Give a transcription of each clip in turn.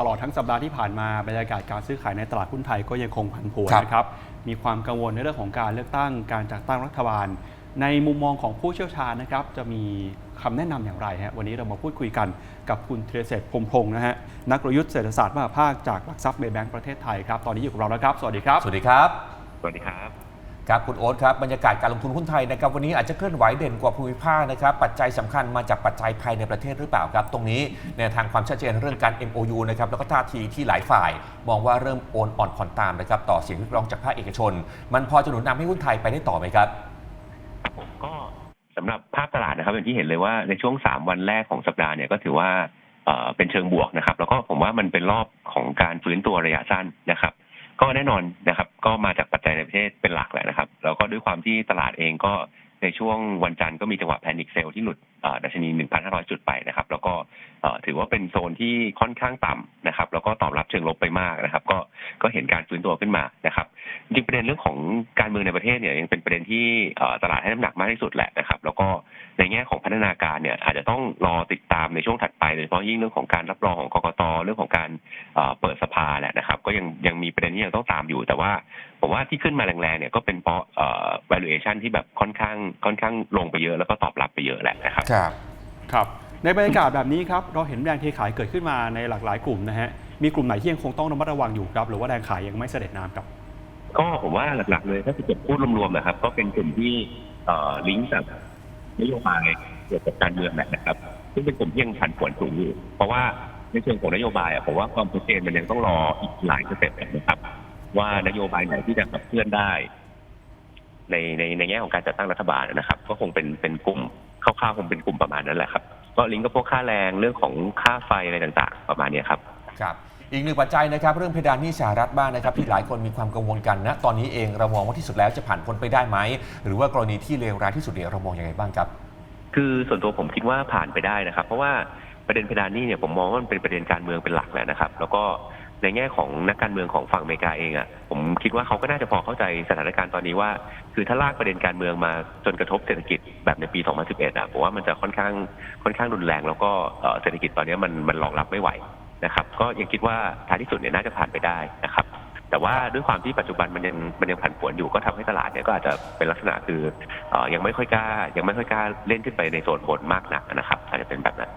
ตลอดทั้งสัปดาห์ที่ผ่านมาบรรยากาศการซื้อขายในตลาดหุ้นไทยก็ยังคงผันผวนครับนะครับ มีความกังวลในเรื่องของการเลือกตั้งการจัดตั้งรัฐบาล ในมุมมองของผู้เชี่ยวชาญนะครับ จะมีคำแนะนำอย่างไรฮะวันนี้เรามาพูดคุยกันกับคุณเทเศษพรหมพงศ์นะฮะนักกลยุทธ์เศรษฐศาสตร์มหาภาคจากหลักทรัพย์เบย์แบงก์ประเทศไทยครับตอนนี้อยู่กับเราแล้วครับ สวัสดีครับ สวัสดีครับ สวัสดีครับ ครับคุณโอ๊ตครับบรรยากาศการลงทุนหุ้นไทยนะครับวันนี้อาจจะเคลื่อนไหวเด่นกว่าภูมิภาคนะครับปัจจัยสำคัญมาจากปัจจัยภายในประเทศหรือเปล่าครับ ตรงนี้แนทางความชัดเจนเรื่องการ MOU นะครับแล้วก็ท่าทีที่หลายฝ่าย มองว่าเริ่มโอนอ่อนผ่อนตามนะครับต่อเสียงเรียกร้องจากภาคเอกชน มันพอจะหนุนนำให้หุ้นไทยไปได้ต่อไหมครับผมก็สำหรับภาพตลาดนะครับอย่างที่เห็นเลยว่าในช่วง 3 วันแรกของสัปดาห์เนี่ยก็ถือว่าเป็นเชิงบวกนะครับ แล้วก็ผมว่ามันเป็นรอบของการฟื้นตัวระยะสั้นนะครับ ก็แน่นอนนะครับ ก็มาจากปัจจัยในประเทศเป็นหลักแหละนะครับ แล้วก็ด้วยความที่ตลาดเองก็ในช่วงวันจันทร์ก็มีจังหวะแพนิคเซลที่หลุด ดัชนี 1,500 จุดไปนะครับ แล้วก็อ่อถือว่าเป็นโซนที่ค่อนข้างต่ำนะครับ แล้วก็ตอบรับเชิงลบไปมากนะครับ ก็ก็เห็นการฟื้นตัวขึ้นมานะครับ จริงประเด็นเรื่องของการเมืองในประเทศเนี่ยยังเป็นประเด็นที่อ่อตลาดให้น้ำหนักมากที่สุดแหละนะครับ แล้วก็ในแง่ของพัฒนาการเนี่ยอาจจะต้องรอติดตามในช่วงถัดไปโดยเฉพาะยิ่งเรื่องของการรับรองของกกตเรื่องของการเอ่อเปิดสภาแหละนะครับ ก็ยังยังมีประเด็นที่ยังต้องตามอยู่ แต่ว่าผมว่าที่ขึ้นมาแรงๆเนี่ยก็เป็นเพราะอ่อ valuation ที่แบบค่อนข้างค่อนข้างลงไปเยอะแล้วก็ตอบรับไปเยอะแหละนะครับครับครับในบรรยากาศแบบนี้ครับเราเห็นแรงเทขายเกิดขึ้นมาในหลากหลายกลุ่มนะฮะมีกลุ่มไหนที่ยังคงต้องระมัดระวังอยู่ครับ หรือว่าแรงขายยังไม่เสด็จน้ำครับก็ผมว่าหลักๆเลยถ้าจะเก็บพูดรวมๆนะครับ ก็เป็นกลุ่มที่เอ่อลิงก์กับนโยบายเกี่ยวกับการเมืองแหละนะครับ ซึ่งเป็นกลุ่มที่ยังผันผวนสูงอยู่ เพราะว่าในเชิงของนโยบายอะผมว่าความชัดเจนมันยังต้องรออีกหลายสเต็ปนะครับ ว่านโยบายไหนที่จะขับเคลื่อนได้ ในในในแง่ของการจัดตั้งรัฐบาลนะครับ ก็คงเป็นเป็นกลุ่ม คร่าวๆคงเป็นกลุ่มประมาณนั้นแหละครับก็ลิงก์กับพวกค่าแรงเรื่องของค่าไฟอะไรต่างๆ ประมาณเนี้ยครับครับอีกหนึ่งปัจจัยนะครับ เรื่องเพดานหนี้สหรัฐบ้างนะครับ ที่หลายคนมีความกังวลกันนะตอนนี้เองเรามองว่าที่สุดแล้วจะผ่านพ้นไปได้ไหม หรือว่ากรณีที่เลวร้ายที่สุดเนี่ยเรามองยังไงบ้างครับ คือส่วนตัวผมคิดว่าผ่านไปได้นะครับ เพราะว่าประเด็นเพดานหนี้เนี่ยผมมองว่ามันเป็นประเด็นการเมืองเป็นหลักแหละนะครับ แล้วก็ ในแง่ของนักการเมืองของฝั่งอเมริกาเองอะผมคิดว่าเขาก็น่าจะพอเข้าใจสถานการณ์ตอนนี้ว่า คือถ้าลากประเด็นการเมืองมาจนกระทบเศรษฐกิจแบบในปี 2011อะผมว่ามันจะค่อนข้างค่อนข้างรุนแรง แล้วก็เศรษฐกิจตอนนี้มันมันรองรับไม่ไหวนะครับ ก็ยังคิดว่าท้ายที่สุดเนี่ยน่าจะผ่านไปได้นะครับ แต่ว่าด้วยความที่ปัจจุบันมันยังมันยังผันผวนอยู่ก็ทำให้ตลาดเนี่ยก็อาจจะเป็นลักษณะคือออยังไม่ค่อยกล้ายังไม่ค่อยกล้าเล่นขึ้นไปในโซนบนมากนักนะครับอาจจะเป็นแบบนั้น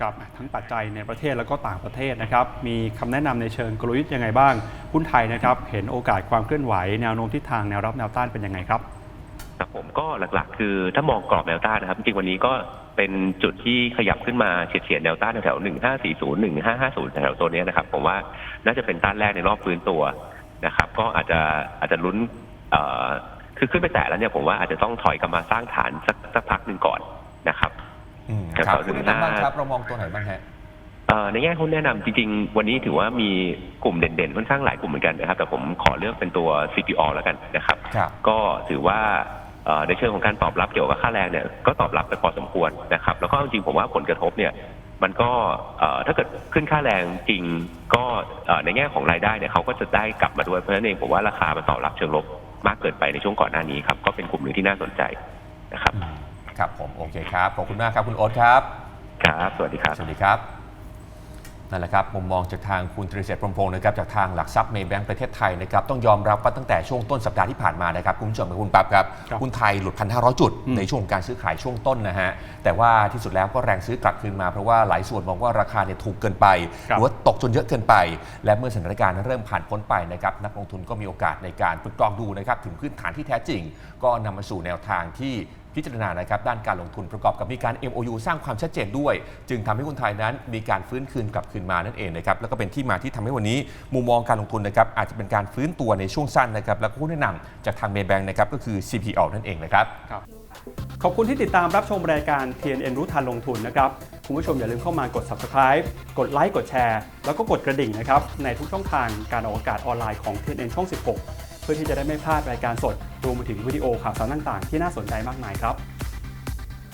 ครับทั้งปัจจัยในประเทศแล้วก็ต่างประเทศนะครับ มีคำแนะนำในเชิงกลยุทธ์ยังไงบ้าง หุ้นไทยนะครับ เห็นโอกาสความเคลื่อนไหวแนวโน้มทิศทางแนวรับแนวต้านเป็นยังไงครับครับผมก็หลักๆ คือถ้ามองกรอบแนวต้านนะครับ จริงวันนี้ก็เป็นจุดที่ขยับขึ้นมาเฉียดๆแนวต้านแถวๆ1540 1550แถวๆตัวนี้นะครับ ผมว่าน่าจะเป็นต้านแรกในรอบฟื้นตัวนะครับ ก็อาจจะอาจจะลุ้นคือขึ้นไปแตะแล้วเนี่ยผมว่าอาจจะต้องถอยกลับมาสร้างฐานสักสักพักหนึ่งก่อนนะครับ อืมครับครับคุณแนะนำบ้างครับเรามองตัวไหนบ้างฮะเอ่อในแง่หุ้นแนะนำจริงๆ วันนี้ถือว่ามีกลุ่มเด่นๆค่อนข้างหลายกลุ่มเหมือนกันนะครับ แต่ผมขอเลือกเป็นตัว CPO แล้วกันนะครับครับก็ถือว่าเอ่อในเชิงของการตอบรับเกี่ยวกับค่าแรงเนี่ยก็ตอบรับไปพอสมควรนะครับ แล้วก็จริงๆผมว่าผลกระทบเนี่ยมันก็เอ่อถ้าเกิดขึ้นค่าแรงจริงก็เอ่อในแง่ของรายได้เนี่ยเขาก็จะได้กลับมาด้วยเพราะฉะนั้นเองผมว่าราคามันตอบรับเชิงลบมากเกินไปในช่วงก่อนหน้านี้ครับก็เป็นกลุ่มหนึ่งที่น่าสนใจนะครับอืม ครับผมโอเคครับขอบคุณมากครับคุณโอ๊ตครับครับสวัสดีครับสวัสดีครับนั่นแหละครับมุมมองจากทางคุณตรีเศษพรหมพงศ์นะครับจากทางหลักทรัพย์เมย์แบงก์ประเทศไทยนะครับต้องยอมรับว่าตั้งแต่ช่วงต้นสัปดาห์ที่ผ่านมานะครับ คุณผู้ชมกับคุณปั๊บครับครับหุ้นไทยหลุด 1,500 จุดอืมในช่วงการซื้อขายช่วงต้นนะฮะแต่ว่าที่สุดแล้วก็แรงซื้อกลับคืนมาเพราะว่าหลายส่วนมองว่าราคาเนี่ยถูกเกินไปครับหรือว่าตกจนเยอะเกินไป และเมื่อสถานการณ์เริ่มผ่านพ้นไปนะครับนักลงทุนก็มีโอกาสในการฝึกกรองดูนะครับถึงพื้นฐานที่แท้จริง ก็นำมาสู่แนวทางที่พิจารณานะครับด้านการลงทุนประกอบกับมีการ MOU สร้างความชัดเจนด้วย จึงทำให้หุ้นไทยนั้นมีการฟื้นคืนกลับคืนมานั่นเองนะครับแล้วก็เป็นที่มาที่ทำให้วันนี้ มุมมองการลงทุนนะครับอาจจะเป็นการฟื้นตัวในช่วงสั้นนะครับแล้วก็หุ้แนะนำจากทางเมย์แบงก์นะครับก็คือ CPO นั่นเองนะครับครับ ขอบคุณที่ติดตามรับชมรายการ TNN รู้ทันลงทุนนะครับ คุณผู้ชมอย่าลืมเข้ามากด subscribe กดไลค์กดแชร์ แล้วก็กดกระดิ่งนะครับ ในทุกช่องทางการออกอากาศออนไลน์ของ TNN ช่อง 16 พื่อที่จะได้ไม่พลาดรายการสดรวมไปถึงวิดีโอข่าวสารต่างๆ ที่น่าสนใจมากมายครับ